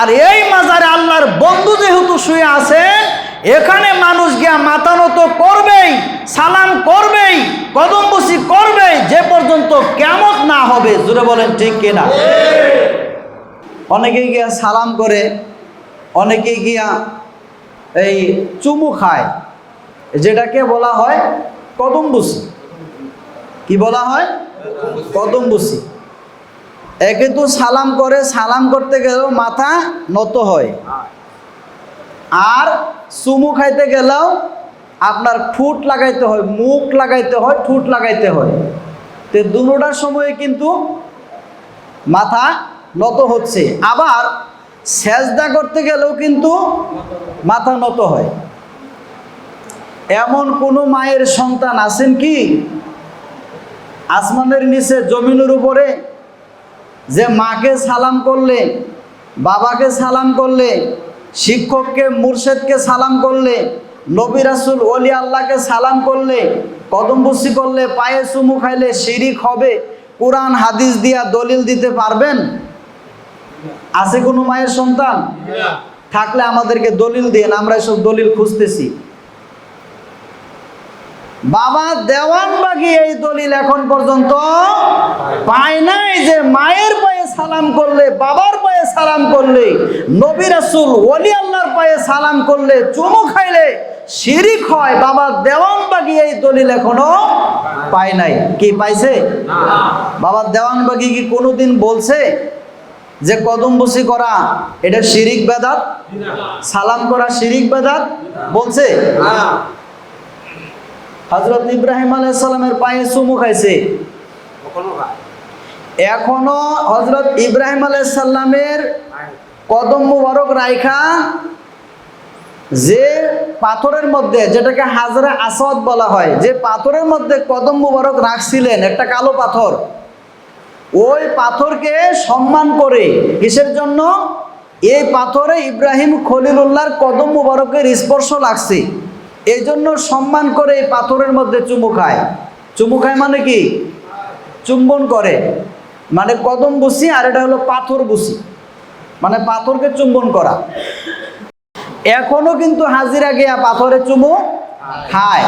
আর এই মাজারে আল্লাহর বন্ধু যেহেতু শুয়ে আছে, এখানে মানুষ গিয়া মাথা নত করবেই, সালাম করবেই কদম বসি করবেই, যে পর্যন্ত কেমন না হবে জুড়ে বলেন ঠিক কিনা? অনেকে গিয়া সালাম করে অনেকে গিয়া এই চুমু খায়, যেটাকে বলা হয় কদম বসি কি বলা হয়? কদম বসি একে তো সালাম করে, সালাম করতে গেলেও মাথা নত হয়। আর চুমু খাইতে গেলেও আপনার ঠুট লাগাইতে হয়, মুখ লাগাইতে হয়, ঠুট লাগাইতে হয়। তো দুটার সময়ে কিন্তু মাথা নত হচ্ছে। আবার সেজদা করতে গেলেও কিন্তু মাথা নত হয়। এমন কোনো মায়ের সন্তান আছেন কি? আসমানের নিচে জমিনের উপরে যে মাকে সালাম করলে বাবাকে সালাম করলে শিক্ষককে মুর্শেদকে সালাম করলে নবী রাসুল অলি আল্লাহকে সালাম করলে কদমবুসি করলে পায়ে চুমু খাইলে শিরিক হবে কোরআন হাদিস দিয়া দলিল দিতে পারবেন? আছে কোনো মায়ের সন্তান? থাকলে আমাদেরকে দলিল দিন আমরা এসব দলিল খুঁজতেছি। বাবা দেওয়ান বাগি এই দলিল এখন পর্যন্ত পায় নাই যে মায়ের পায়ে সালাম করলে বাবার পায়ে সালাম করলে নবী রাসূল ওলি আল্লাহর পায়ে সালাম করলে চুমু খাইলে শিরিক হয়। বাবা দেওয়ান বাগি এই দলিল এখনও পায় নাই। কি পাইছে? বাবা দেওয়ান বাগি কি কোনোদিন বলছে যে কদম বসি করা এটা শিরিক বেদাত? সালাম করা শিরিক বেদাত? বলছে? হজরত ইব্রাহিম আলাইসাল্লামের পায়ে চুমু খাইছে। এখনও হজরত ইব্রাহিম আলাইসাল্লামের কদম মুবারক রাইখা যে পাথরের মধ্যে যেটাকে হাজরা আসাদ বলা হয় যে পাথরের মধ্যে কদম মুবারক রাখছিলেন একটা কালো পাথর ওই পাথরকে সম্মান করে কিসের জন্য? এই পাথরে ইব্রাহিম খলিলুল্লাহর কদম মুবারকের স্পর্শ লাগছে। এই জন্য সম্মান করে এই পাথরের মধ্যে চুমু খায়। চুমু খায় মানে কি? চুম্বন করে। মানে কদম বুসি আর এটা হলো পাথর বুসি। মানে পাথরকে চুম্বন করা। এখনও কিন্তু হাজিরা গিয়া পাথরে চুমু খায়।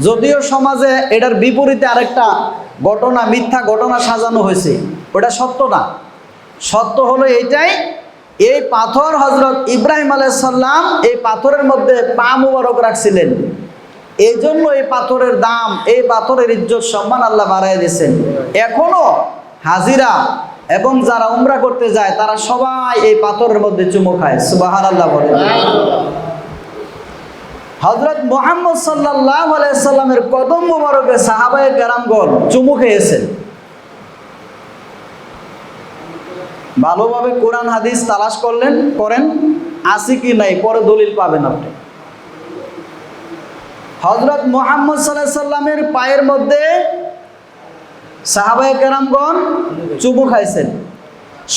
যদিও সমাজে এটার বিপরীতে আরেকটা ঘটনা, মিথ্যা ঘটনা সাজানো হয়েছে। ওটা সত্য না। সত্য হলো এইটাই এই পাথর হজরত ইব্রাহিম আলাইসাল্লাম এই পাথরের মধ্যে পা মুবারক রাখছিলেন। এই জন্য এই পাথরের দাম, এই পাথরের ইজ্জত সম্মান আল্লাহ বাড়াই দিয়েছেন। এখনও হাজিরা এবং যারা উমরা করতে যায়, তারা সবাই এই পাথরের মধ্যে চুমু খায়। সুবাহার আল্লাহ বলে হজরত মোহাম্মদ সাল্লাহ আলাইসাল্লামের কদম মুবারকে সাহাবায় কেরামগণ চুমু খেয়েছেন। ভালোভাবে কোরআন হাদিস তালাশ করলেন, করেন আসি কি নাই, পরে দলিল পাবেন আপনি। হজরত মোহাম্মদ সাল্লাহ সাল্লামের পায়ের মধ্যে সাহাবায়ে কেরামগণ চুমু খাইছেন।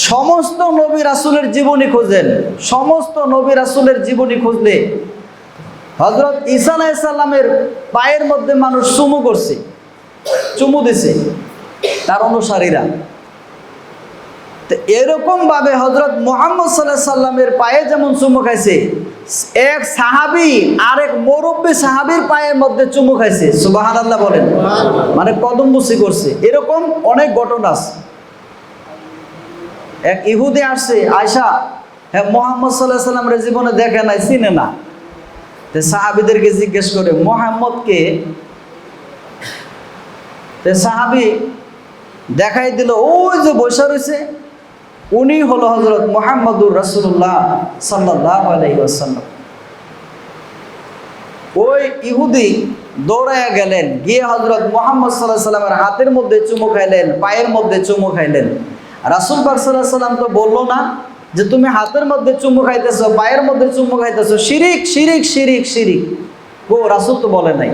সমস্ত নবী রাসুলের জীবনী খুঁজেন সমস্ত নবী রাসুলের জীবনী খুঁজলে হজরত ঈসা আলাইসাল্লামের পায়ের মধ্যে মানুষ চুমু করছে, চুমু দিছে। তার অনুসারীরা তো এরকম ভাবে হজরত মোহাম্মদ সাল্লাহ সাল্লামের পায়ে যেমন চুমু খাইছে, এক সাহাবি আর এক মুরব্বী সাহাবির পায়ের মধ্যে চুমু খাইছে। সুবাহান আল্লাহ বলেন। মানে কদম বুসি করছে। এরকম অনেক ঘটনা আছে। এক ইহুদি আসছে আয়সা হ্যাঁ মোহাম্মদ সাল্লাহ সাল্লামের জীবনে দেখে নাই, চিনে না। তো সাহাবিদেরকে জিজ্ঞেস করে, মোহাম্মদকে? তো সাহাবি দেখাই দিল, ওই যে বৈশা রয়েছে উনি হলো হজরত মোহাম্মদুর রসুল্লাহ সাল্লাহ আলাইসাল্লাম ওই ইহুদি দৌড়াইয়া গেলেন, গিয়ে হজরত মোহাম্মদ সাল্লাহ সাল্লামের হাতের মধ্যে চুমু খাইলেন, পায়ের মধ্যে চুমু খাইলেন। রাসুল পাক সাল্লাহ সাল্লাম তো বলল না যে তুমি হাতের মধ্যে চুমু খাইতেছো, পায়ের মধ্যে চুমু খাইতেছো, শিরিক শিরিক শিরিক শিরিক। ও রাসুল তো বলে নাই।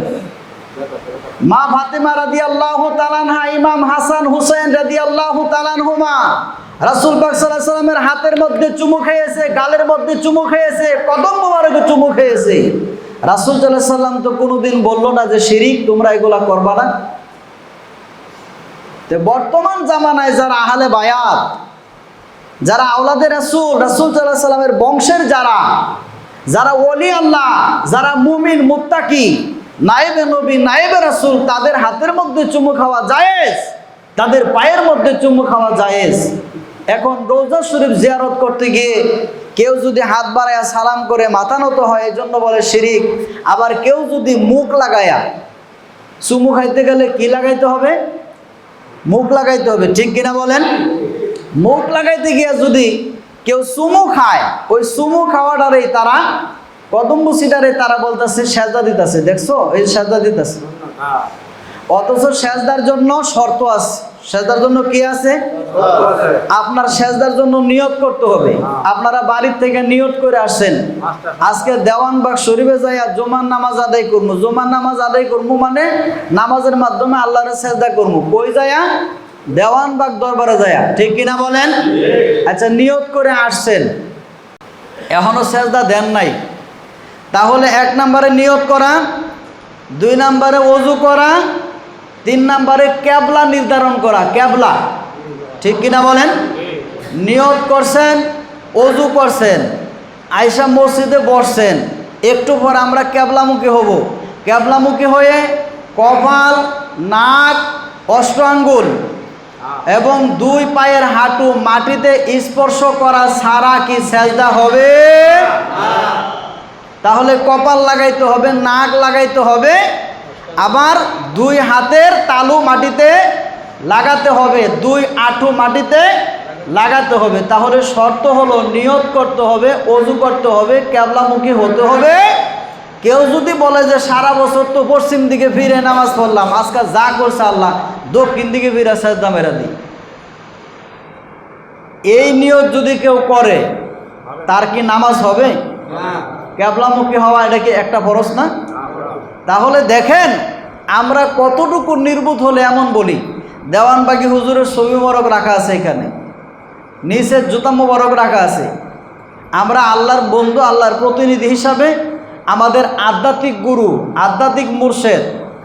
মা ফাতেমা রাদি আল্লাহ তালানহা ইমাম হাসান হুসেন রাদি আল্লাহ তালানহুমা রাসুল সাল্লাহ সাল্লামের হাতের মধ্যে চুমু খেয়েছে, গালের মধ্যে চুমু খেয়েছে, কদম মোবারকে চুমু খেয়েছে। রাসুল সাল্লাহ সাল্লাম তো কোনোদিন বলল না যে, শিরিক, তোমরা এগুলা করবা না? বর্তমান জামানায় যারা আহলে বায়াত, যারা আওলাদের রাসূল রাসূল সাল্লাল্লাহু সাল্লামের বংশের যারা যারা ওলি আল্লাহ, যারা মুমিন, মুত্তাকি, নায়েবে নবী, নায়েবে রাসূল, তাদের হাতের মধ্যে চুমু খাওয়া জায়েজ, তাদের পায়ের মধ্যে চুমু খাওয়া জায়েজ। এখন রোজা শরীফ জিয়ারত করতে গিয়ে কেউ যদি হাত বাড়ায়া সালাম করে, মাথা নত হয় এই জন্য বলে শিরিক। আবার কেউ যদি মুখ লাগায়া, চুমু খাইতে গেলে কি লাগাইতে হবে? মুখ লাগাইতে হবে, ঠিক কিনা বলেন? মুখ লাগাইতে গিয়ে যদি কেউ সুমু খায়, ওই সুমু খাওয়াটারেই তারা কদম বুসিটারে তারা বলতেছে, সেজদা দিতেছে। দেখছ? এই সেজদা দিতেছে। অথচ সেজদার জন্য শর্ত আছে। সেজদার জন্য কি আছে? আপনার সেজদার জন্য নিয়ত করতে হবে। আপনারা বাড়ির থেকে নিয়ত করে আসছেন। আজকে দেওয়ান দেওয়ানবাগ শরীফে যাইয়া জুমার নামাজ আদায় করব জুমার নামাজ আদায় করব মানে নামাজের মাধ্যমে আল্লাহর সেজদা করব কই যায়া দেওয়ান দেওয়ানবাগ দরবারে যায়া ঠিক কিনা বলেন? আচ্ছা নিয়ত করে আসছেন। এখনও সেজদা দেন নাই। তাহলে এক নম্বরে নিয়ত করা দুই নম্বরে অজু করা তিন নম্বরে ক্যাবলা নির্ধারণ করা ক্যাবলা। ঠিক কিনা বলেন? নিয়ত করছেন অজু করছেন আয়সা মসজিদে বসছেন। একটু পর আমরা ক্যাবলামুখী হব। ক্যাবলামুখী হয়ে কপাল নাক অষ্ট আঙ্গুল এবং দুই পায়ের হাঁটু মাটিতে স্পর্শ করা ছাড়া কি সেজদা হবে? তাহলে কপাল লাগাইতে হবে নাক লাগাইতে হবে। আবার দুই হাতের তালু মাটিতে লাগাতে হবে দুই আঁঠু মাটিতে লাগাতে হবে। তাহলে শর্ত হলো নিয়ত করতে হবে অজু করতে হবে ক্যাবলামুখী হতে হবে। কেউ যদি বলে যে সারা বছর তো পশ্চিম দিকে ফিরে নামাজ পড়লাম আজকে যা করছে আল্লাহ দক্ষিণ দিকে ফিরে সাজদা মেরা দিই। এই নিয়ত যদি কেউ করে তার কি নামাজ হবে? ক্যাবলামুখী হওয়া এটা কি একটা ফরজ না? তাহলে দেখেন আমরা কতটুকু নির্বুত হলে এমন বলি? দেওয়ানবাগি হুজুরের ছবি মোবারক রাখা আছে এখানে। নিচের জুতা মোবারক রাখা আছে। আমরা আল্লাহর বন্ধু আল্লাহর প্রতিনিধি হিসাবে আমাদের আধ্যাত্মিক গুরু আধ্যাত্মিক মুর্শেদ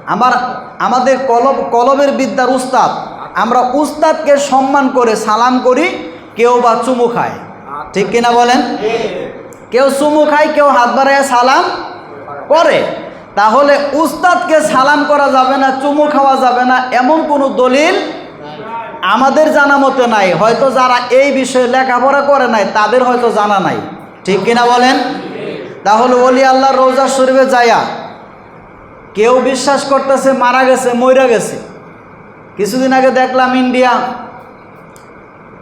আমার আমাদের কলব কলবের বিদ্যার উস্তাদ আমরা উস্তাদকে সম্মান করে সালাম করি কেউ বা চুমু খায়। ঠিক কিনা বলেন? কেউ চুমু খায় কেউ হাত বাড়ায় সালাম করে। তাহলে উস্তাদকে সালাম করা যাবে না, চুমু খাওয়া যাবে না, এমন কোনো দলিল আমাদের জানা মতে নাই। হয়তো যারা এই বিষয়ে লেখাপড়া করে নাই, তাদের হয়তো জানা নাই। ঠিক কিনা বলেন? তাহলে অলি আল্লাহ রোজা শরীফে যায়া কেউ বিশ্বাস করতেছে মারা গেছে, মইরা গেছে। কিছুদিন আগে দেখলাম ইন্ডিয়া,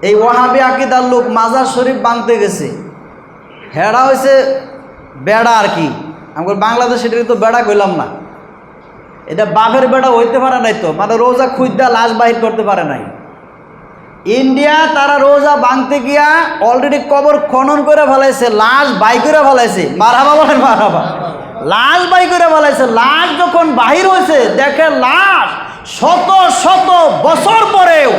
এই ওয়াহাবি আকিদার লোক মাজার শরীফ বাঁধতে গেছে। হেড়া হয়েছে বেড়া আর কি। আমার বাংলাদেশ এটা তো বেড়া কইলাম না। এটা বাঘের বেড়া হইতে পারে নাই তো মানে রোজা খুঁজদা লাশ বাহির করতে পারে নাই। ইন্ডিয়া তারা রোজা ভাঙতে গিয়া অলরেডি কবর খনন করে ফেলাইছে, লাশ বাই করে ফেলাইছে। মারাবা বলেন মারাবা লাশ বাই করে ফেলাইছে, লাশ যখন বাহির হয়েছে দেখে লাশ শত শত বছর পরেও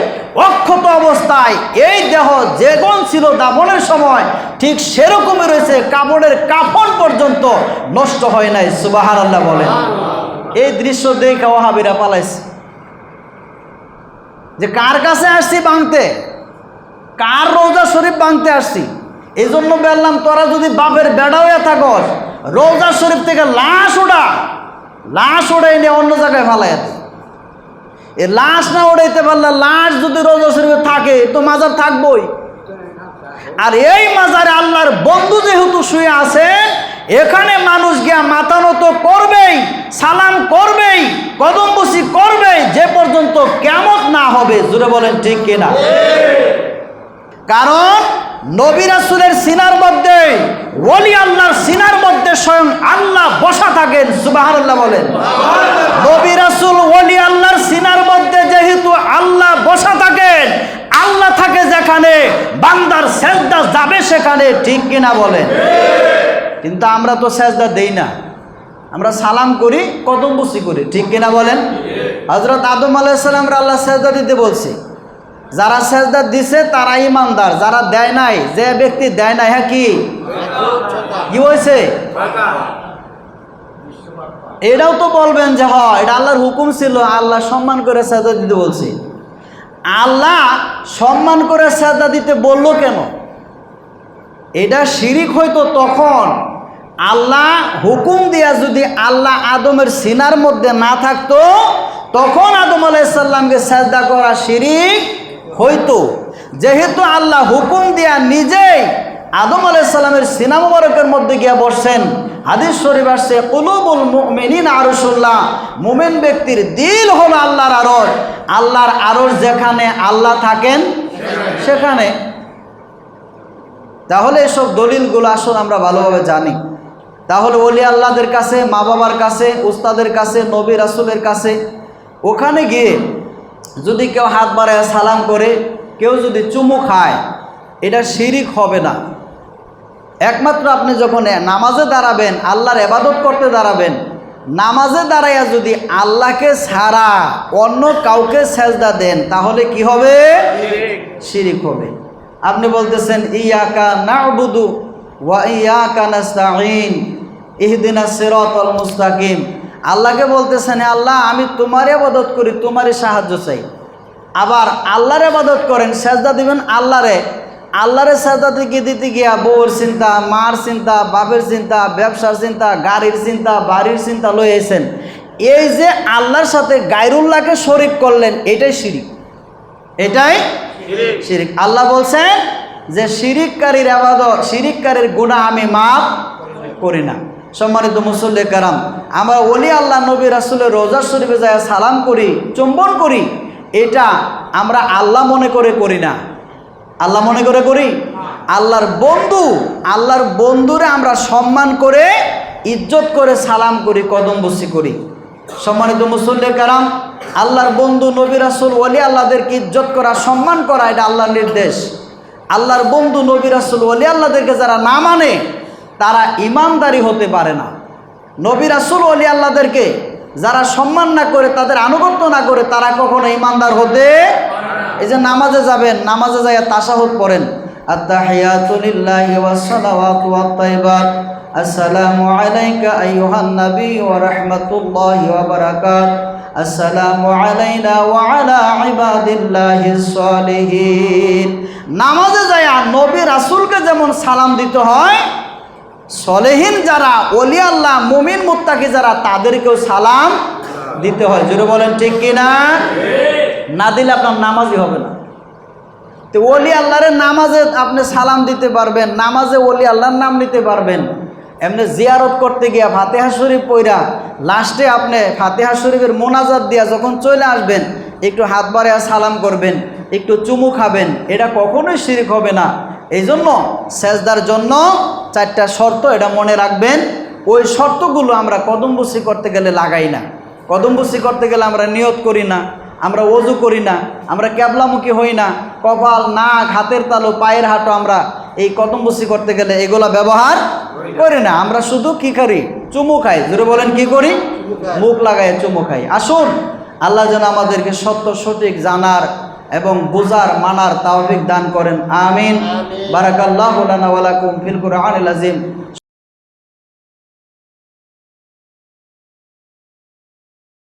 অক্ষত অবস্থায় এই দেহ যেগন ছিল দাফনের সময় ঠিক সেরকমই রয়েছে। কাপড়ের কাপড় পর্যন্ত নষ্ট হয় নাই সুবাহার আল্লাহ বলেন এই দৃশ্য দেখে ওহাবিরা পালাইছে। যে কার কাছে আসছি বাংতে কার রোজা শরীফ বাংতে আসছি? এই জন্য বললাম তোরা যদি বাপের বেড়া হয়ে থাকস রোজা শরীফ থেকে লাশ ওড়া লাশ ওড়াই নিয়ে অন্য জায়গায় ফালাই এ লাশ না ওড়াইতে পারলে লাশ যদি রোজা শরীফে থাকে তো মাজার থাকবই। আর এই মাজারে আল্লাহর বন্ধু যেহেতু শুয়ে আছেন এখানে মানুষ গিয়া মাথা নত করবেই সালাম করবেই কদমবসি করবেই যে পর্যন্ত কেমন না হবে জুড়ে বলেন ঠিক কিনা? কারণ নবী রাসূলের সিনার মধ্যে ওলি আল্লাহর সিনার মধ্যে স্বয়ং আল্লাহ বসা থাকেন সুবহানাল্লাহ বলেন। নবী রাসূল ওলি আল্লাহর সিনার মধ্যে যেহেতু আল্লাহ বসা থাকেন আল্লাহ থাকে যেখানে বান্দার সেজদা যাবে সেখানে ঠিক কিনা বলেন? কিন্তু আমরা তো সেজদা দেই না। আমরা সালাম করি কদম বসি করি ঠিক কিনা বলেন? হজরত আদম আলাইসালামরা আল্লাহ সেজদা দিতে বলছি। যারা সেজদা দিছে তারা ইমানদার যারা দেয় নাই যে ব্যক্তি দেয় নাই হ্যাঁ কি? কি হয়েছে? এটাও তো বলবেন যে হ এটা আল্লাহর হুকুম ছিল আল্লাহ সম্মান করে সেজদা দিতে বলছি। আল্লাহ সম্মান করে শ্রদ্ধা দিতে বলল কেন? এটা শিরিক হয়তো তখন আল্লাহ হুকুম দিয়া যদি আল্লাহ আদমের সিনার মধ্যে না থাকতো, তখন আদম আলাইসাল্লামকে শ্রদ্ধা করা শিরিক হইতো। যেহেতু আল্লাহ হুকুম দিয়া নিজেই আদম আলাইসাল্লামের সিনা মুবারকের মধ্যে গিয়া বসছেন হাদিস শরীফ আসছে কুলুবুল মুমিনিন আরশুল্লাহ মুমিন ব্যক্তির দিল হলো আল্লাহর আরশ। আল্লাহর আরশ যেখানে আল্লাহ থাকেন, সেখানে। তাহলে এসব দলিলগুলো আসলে আমরা ভালোভাবে জানি। তাহলে ওলি আল্লাহদের কাছে মা বাবার কাছে, উস্তাদের কাছে, নবী রাসুলের কাছে, ওখানে গিয়ে যদি কেউ হাত বাড়ায় সালাম করে, কেউ যদি চুমু খায়, এটা শিরিক হবে না। একমাত্র আপনি যখন নামাজে দাঁড়াবেন আল্লাহর এবাদত করতে দাঁড়াবেন নামাজে দাঁড়াইয়া যদি আল্লাহকে ছাড়া অন্য কাউকে সেজদা দেন তাহলে কি হবে? শিরিক হবে। আপনি বলতেছেন ইয়াকা না'বুদু ওয়া ইয়াকা নাস্তাঈন ইহদিনা সিরাতাল মুস্তাকিম। আল্লাহকে বলতেছেন আল্লাহ আমি তোমারই ইবাদত করি তোমারই সাহায্য চাই। আবার আল্লাহর ইবাদত করেন সেজদা দিবেন আল্লাহরে। আল্লাহরে সেজদা দিকে দিতে গিয়া বউর চিন্তা মার চিন্তা বাপের চিন্তা ব্যবসার চিন্তা গাড়ির চিন্তা বাড়ির চিন্তা লইয়েছেন। এই যে আল্লাহর সাথে গায়রুল্লাহকে শরিক করলেন এটাই শিরিক। এটাই শিরিক। আল্লাহ বলছেন যে শিরিককারীর আবাদত শিরিককারীর গুণা আমি মাফ করি না। সম্মানিত মুসল্লি কারাম আমরা অলি আল্লাহ নবী রাসুলের রোজার শরীফে যায় সালাম করি চুম্বন করি এটা আমরা আল্লাহ মনে করে করি না। আল্লাহ মনে করে করি? আল্লাহর বন্ধু, আল্লাহর বন্ধুরে আমরা সম্মান করে, ইজ্জত করে সালাম করি, কদম বসি করি। সম্মানিত মুসল্লি কারাম, আল্লাহর বন্ধু নবী রাসুল, ওলি আল্লাহদেরকে ইজ্জত করা, সম্মান করা, এটা আল্লাহর নির্দেশ। আল্লাহর বন্ধু নবী রাসুল, ওলি আল্লাহদেরকে যারা না মানে তারা ইমানদারি হতে পারে না। নবী রাসুল, ওলি আল্লাহদেরকে যারা সম্মান না করে, তাদের আনুগত্য না করে, তারা কখনো ইমানদার হতে এই যে নামাজে যাবেন, নামাজে যাইয়া তাসাহুদ পড়েন। নামাজে যাইয়া নবী রাসূলকে যেমন সালাম দিতে হয়, সলেহীন যারা অলি আল্লাহ, মুমিন মুত্তাকি যারা, তাদেরকেও সালাম দিতে হয়। জোরে বলেন ঠিক কিনা? না দিলে আপনার নামাজই হবে না। তো ওলি আল্লাহরের নামাজে আপনি সালাম দিতে পারবেন, নামাজে ওলি আল্লাহর নাম নিতে পারবেন। এমনি জিয়ারত করতে গিয়া ফাতেহা শরীফ পইরা লাস্টে আপনি ফাতেহা শরীফের মোনাজাত দিয়া যখন চলে আসবেন, একটু হাত বাড়াইয়া সালাম করবেন, একটু চুমু খাবেন, এটা কখনোই শিরিক হবে না। এই জন্য সেজদার জন্য চারটা শর্ত এটা মনে রাখবেন। ওই শর্তগুলো আমরা কদমবসি করতে গেলে লাগাই না। কদমবসি করতে গেলে আমরা নিয়ত করি না। আমরা অজু করি না আমরা ক্যাবলামুখী হই না কপাল নাক হাতের তালু পায়ের হাঁটো আমরা এই কদমবসি করতে গেলে এগুলা ব্যবহার করি না। আমরা শুধু কি করি? চুমু খাই। জোরে বলেন কি করি? মুখ লাগাই চুমু খাই। আসুন আল্লাহ যেন আমাদেরকে সত্য সঠিক জানার এবং বুজার মানার তাওফিক দান করেন। আমিন। বারাকাল্লাহু ফিল কুরআনিল আযীম।